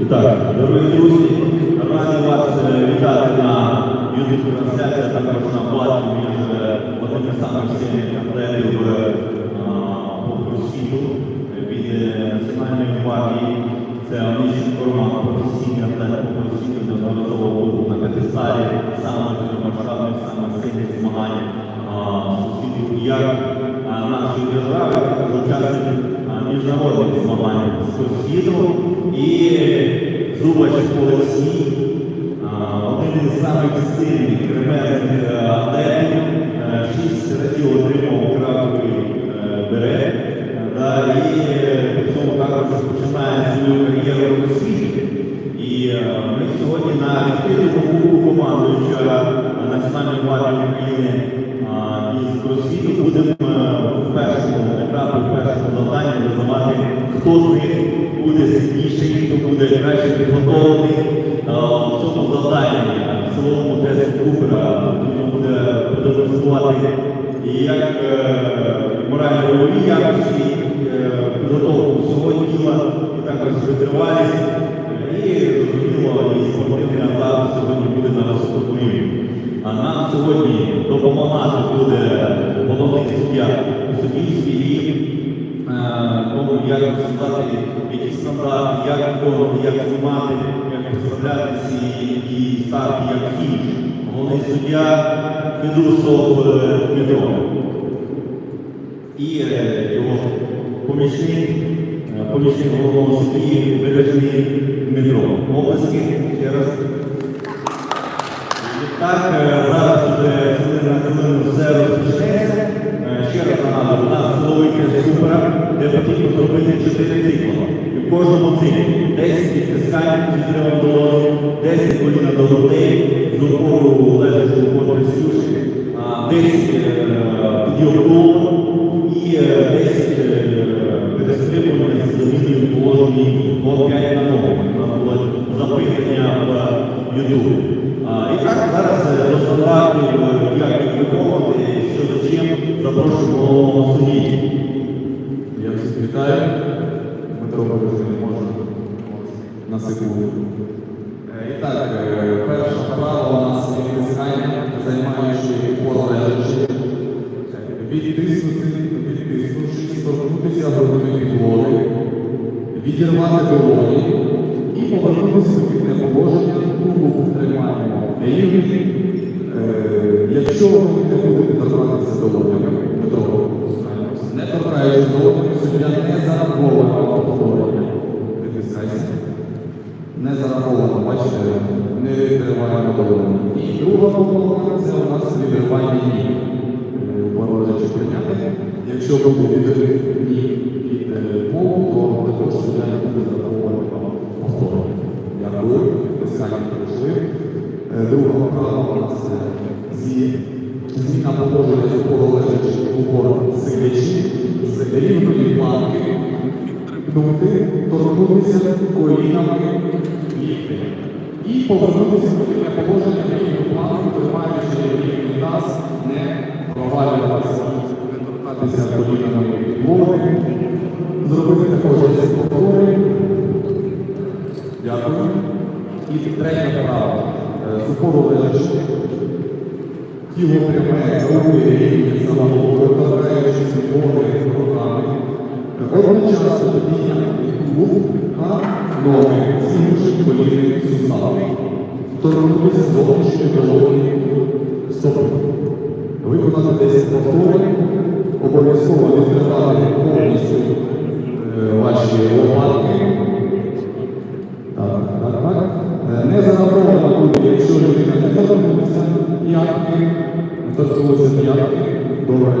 І так, дорогі друзі, раді вас е, вітати на youtube трансляції, а також на баті між одним самих сильних атлетів е, по світу від е, національної гвардії. Це Онищенко Роман, професійний атлет по світу, неодноразово був на п'ятисталі, саме масштабних, саме сильних змагань як нашої держави, так і учасник а, міжнародних змаганнях світу. І Зубач Олексій, один із самих сильних сьогодні допомагати буде головний суддя у суддівстві і е, тому, як сказати, які стандарти, як виконувати, як знімати, як представлятися і, стати як фініш. Головний суддя Федусов е, Дмитро і е, його помічник, помічник головного судді Бережний Дмитро. Обласки ще раз. Так, 10 відтискань з відривом долоні, 10 коліна до грудей, з рукою лежачи у присюшки, 10 підйом тулу і е, 10 е, перестрибування з заміною положені по 5 на ногу. У було запитання в YouTube. І так зараз е, розповідати, е, як виконувати, що за чим запрошуємо торкнутися грудної підлоги, відірвати долоні і повернутися в вільне положення, тримаємо рівні. Е, Якщо ви не будете торкатися долонями, не торкаючи долонями, суддя не зараховує повторення. Не зараховано, бачите, не відриваємо долоні. І друга помилка це у нас відривання ніг. Прийняти. Якщо буде відрив положення з упору лежачи упор сидячи, з рівної планки, підтрипнути, торкнутися колінами лікти. І повернутися в рівне положення в рівну тримаючи рівний таз, не провалюватися, не торкатися колінами підлоги. Зробити також 10 повторень. Дякую. І третя вправа. Е, упору лежачи. Тіло пряме, руки рівні за головою, торкаючись підлоги руками. Одночасно підняти тулуб та ноги, зігнувши коліни сустави. Торкнутися зовнішньої долоні стопи. Виконати 10 повторень. Обов'язково відкривати повністю е, ваші лопатки. Так, так, так. Е, Не зараховано буде, якщо людина не торкнулася п'ятки, не торкнулася п'ятки, добре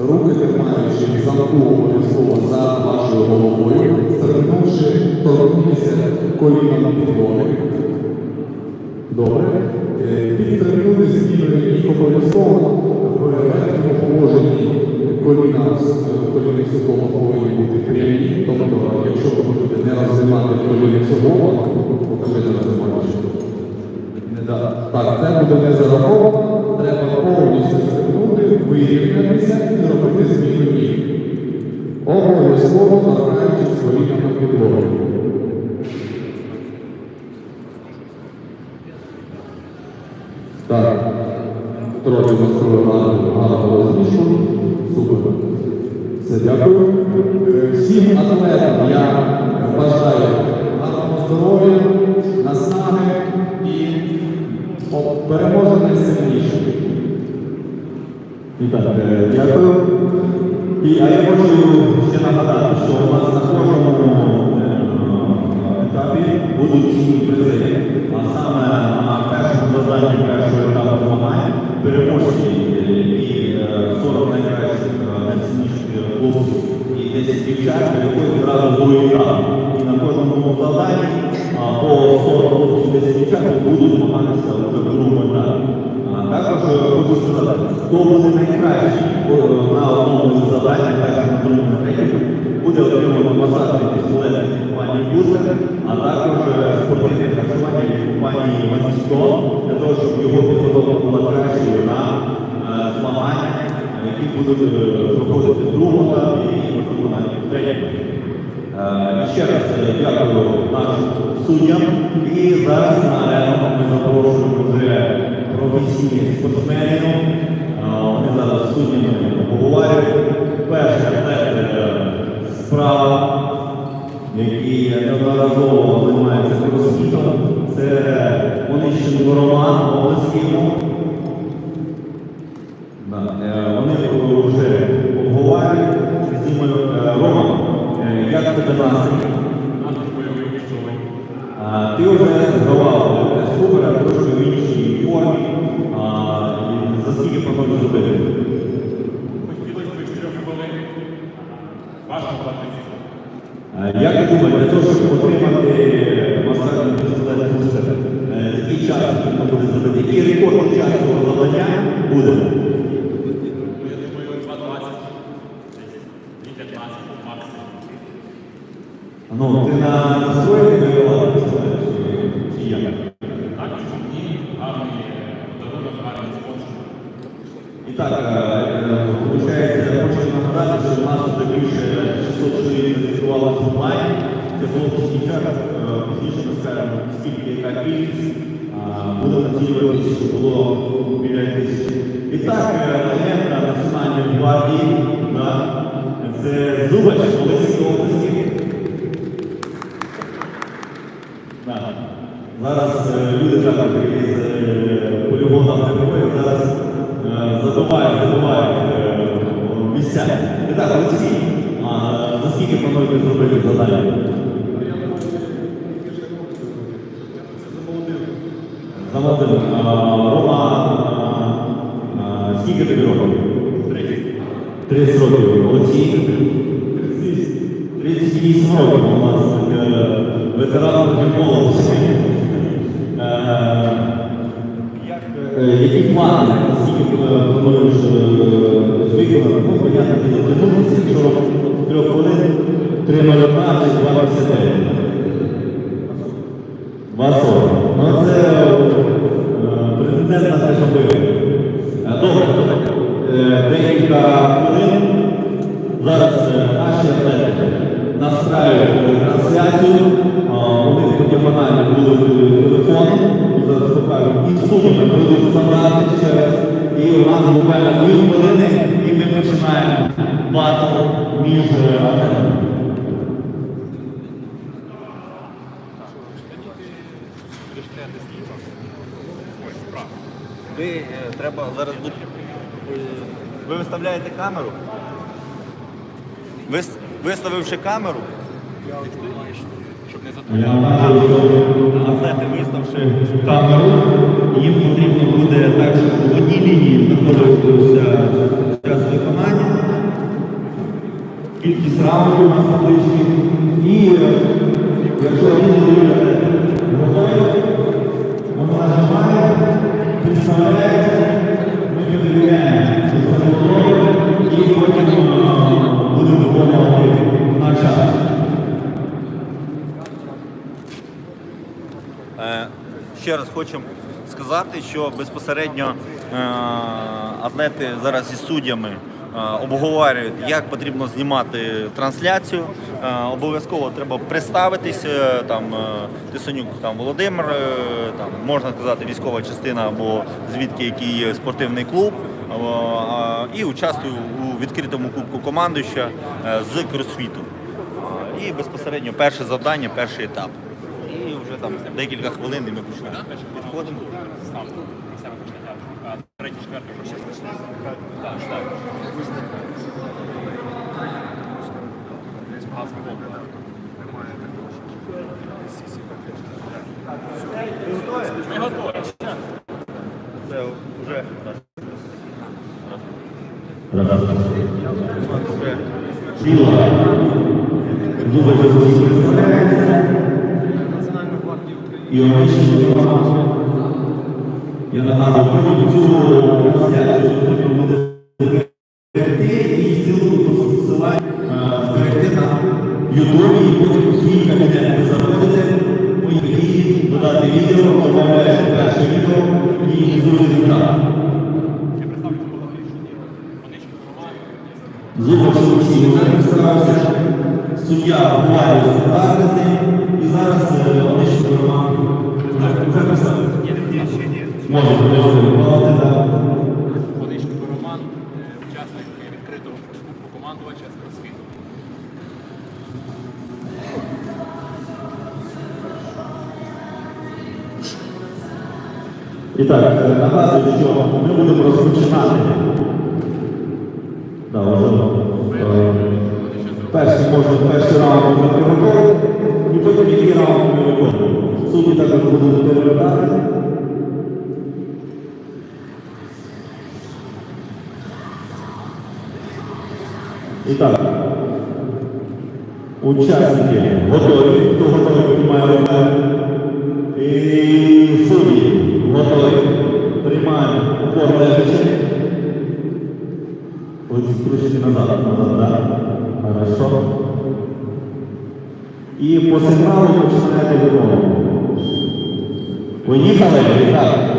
Руки тримаючи замку обов'язково за вашою головою, стрибнувши, торкнутися коліном підлоги. Добре. Так, трохи засунули гарно розмішу. Супер. Все, дякую. Е, всім атлетам я бажаю гарного здоров'я, наснаги і переможе найсильніше. І е, дякую. І я хочу ще нагадати, що у нас на кожному е, етапі будуть പ്രകൃതിയാണ് Відновлення буде. Ну, ти на своїй воювала представляєш? Чи я? Так, ні, гарний е, подарунок, гарний спонсор. І так, е, Зараз е, люди так з е, полігона перебувають, зараз е, забивають, забивають місця. Не так, Олексій, наскільки плануєте зробити завдання? За молодим. Рома, скільки тобі років? 30 років. Олексій? 38 років у нас ветеран Demarion Matos, Valor CTL. Треба зараз буде. Ви виставляєте камеру. Вис... Виставивши камеру. Щоб не Атлети, виставши камеру, їм потрібно буде так, щоб в одній лінії знаходилося час виконання, кількість раундів на табличці. І якщо він готовий, вона нажимає. Е, ще раз хочу сказати, що безпосередньо е, атлети зараз із суддями обговорюють, як потрібно знімати трансляцію. Е, Обов'язково треба представитись. е, Там е, Тисонюк там Володимир, е, там можна сказати, військова частина або звідки який є спортивний клуб. Е, І участвую у відкритому кубку командуюча е, з кросфіту. Е, І безпосередньо перше завдання, перший етап. І вже там декілька хвилин і ми починаємо. Підходимо. Третій, четвертий. Багато свободи. Ми готові. Це вже. І Я нагадую, цю Олексій вже представився, суддя Бувалів Тарниці, і зараз е, Онищенко Роман вже представився. Може, може, відмовити, так. Роман, е, учасник відкритого кубку командувача з кросфіту. І так, е, нагадую, що ми будемо розпочинати. І так, учасники готові, хто готовий, піднімає руку. І судді готові. Приймаємо упор лежачи. Ось крутите назад, назад, да? Хорошо. І по сигналу починаєте виконувати. Поїхали, так.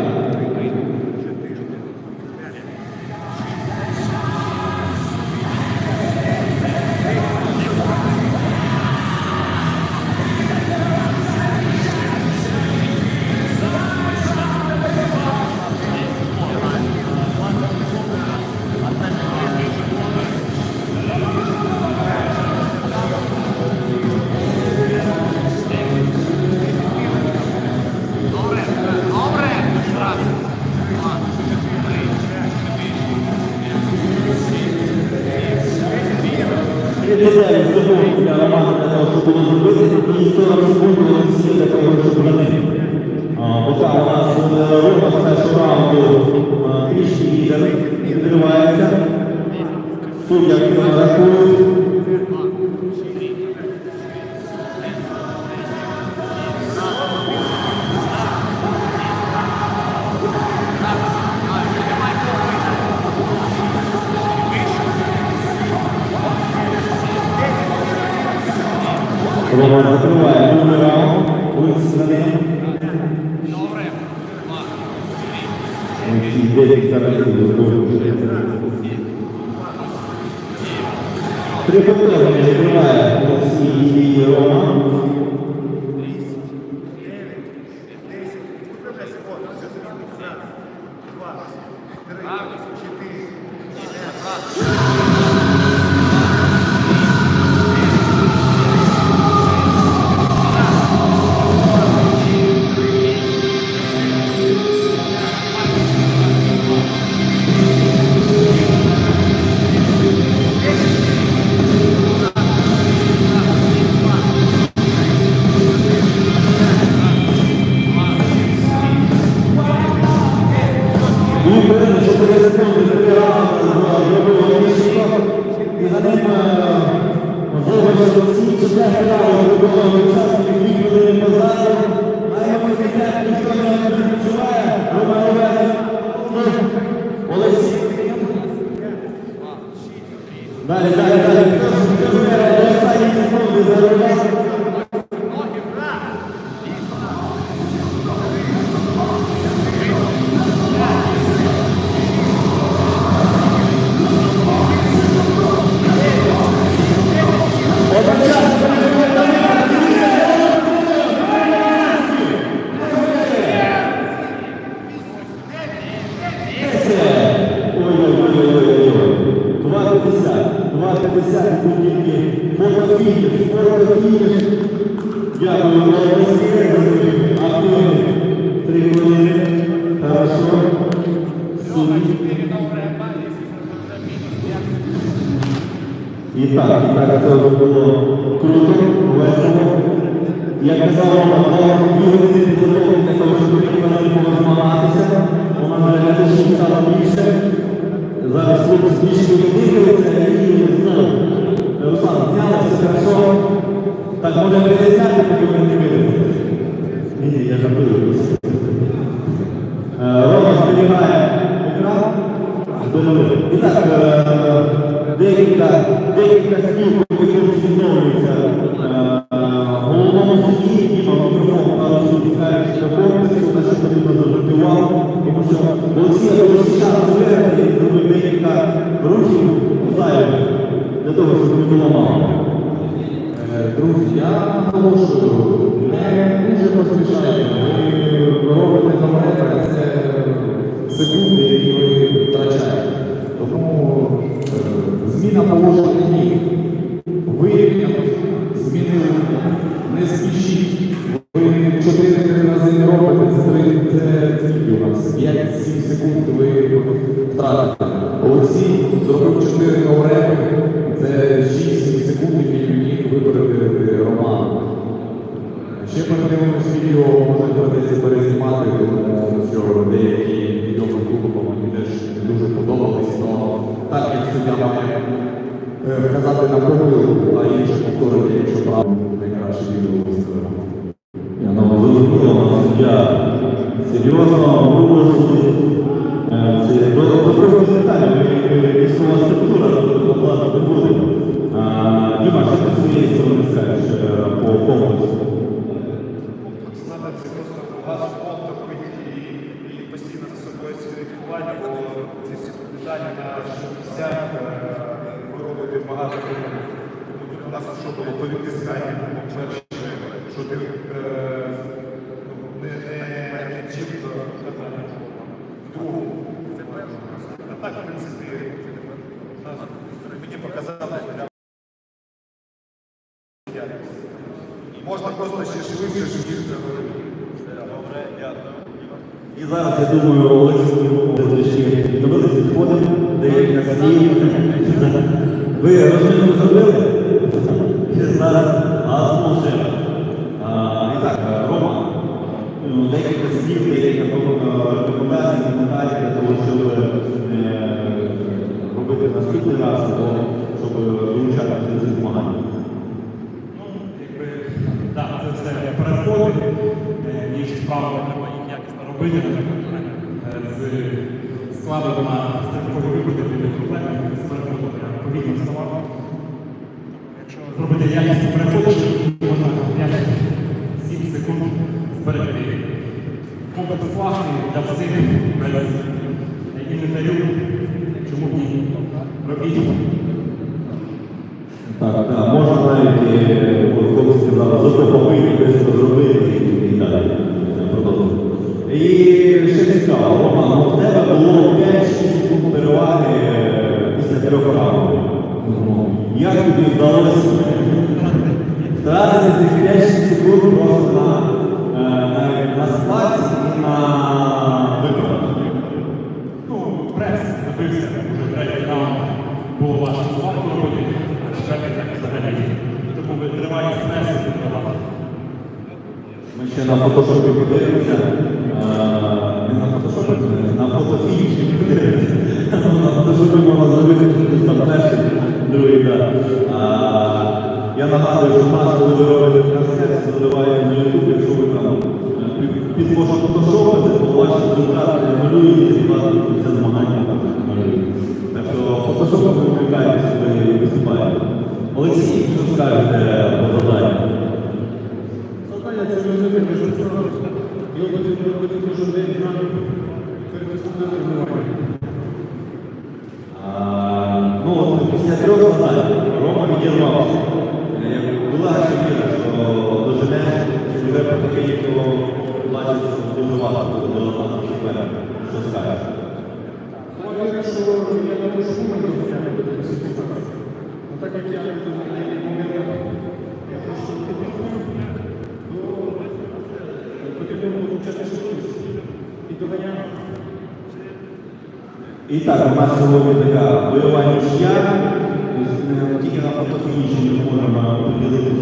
Дякую, молодці. Три хвилини. Хорошо. І так, і так, це було круто, весело. Я казав вам два дві години підготовки Deita, deita. as скільки 5-7 секунд ви втратите. Олексій зробив 4 ноурепи, це 6-7 секунд, які міг випередити Роман. Ще подивимось відео, може доведеться перезнімати, тому що деякі питання на 60 е, ви робите багато. Тому тут у нас що було по відтисканню, перше, що ти е, не, чітко. В другому. А так, в принципі, мені показалось, можна просто ще швидше, швидше це робити. І зараз, я думаю, глядачі дивилися підходи, деякі слів. Ви розмінку зробили? Зараз газ І так, е, Рома, ну, декілька слів, е, рекомендацій, коментарів для того, щоб е, робити наступний раз, щоб долучати до цих змагань. якби, так, це все переходи, е, ніж справи треба їх якісно робити, е, з складу на стрибкові виходи буде проблеми з переходом, я. Якщо зробити якісні переходи, то можна 5-7 секунд зберегти. Комплекс класний для всіх, без інвентарю, чому б ні. Робіть. Так, так, можна навіть, е, хлопці сказали, зато побити, швидко зробити і далі. І ще цікаво, Роман, в тебе було 5-6 секунд переваги е, після трьох раундів. Ну, Як тобі вдалося втратити цих 5-6 секунд просто на, е, на, на складці і на виправданні? Ну, прес забився вже третій раунд. Було важко слабко робити, а четвертий так взагалі. Тому витривалість пресу відбувала. Ми ще на фотошопі подивимося. е, Не на фотошопі, на фотофініші подивимося. На фотошопі можна зробити там перший, так. Я нагадую, що нас, коли ви робите трансляцію, задаваємо на YouTube, якщо ви там е, під- під фотошопите, то ваші результати малюються і вас це змагання малюють. Так що фотошопом викликаєте, коли виступаєте. Олексій, що скажете по заданню? Завдання це розуміти, що це робити. Його потрібно робити кожен день з нами переписати тренування. А, Ну, от після трьох завдань Рома відірвався. Е, Була ще віра, що дожене, чи вже таке, то бачить, що дуже важко буде долати суперника. Що скажеш? Ну, я думаю, що я думаю, що ми до так як я в деяких моментах я трошки підтримую, то потрібно було частіше швидкість і доганяти. І так, у нас сьогодні така бойова не тільки на фотофініші ми можемо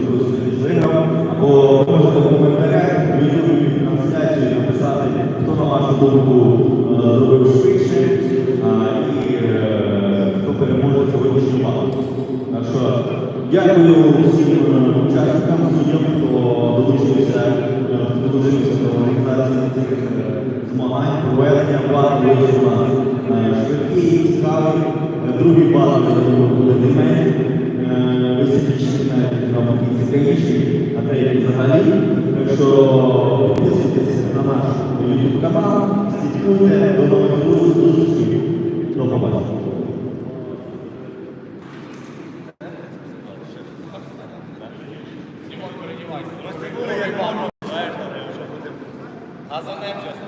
хтось виграв, або можете в коментарях в YouTube трансляцію написати, хто на вашу думку е, зробив швидше і е, хто переможе сьогоднішню бату. Так що дякую всім е, учасникам, суддям, хто долучився, до організації цих змагань, проведення бату цікавий. Другий бал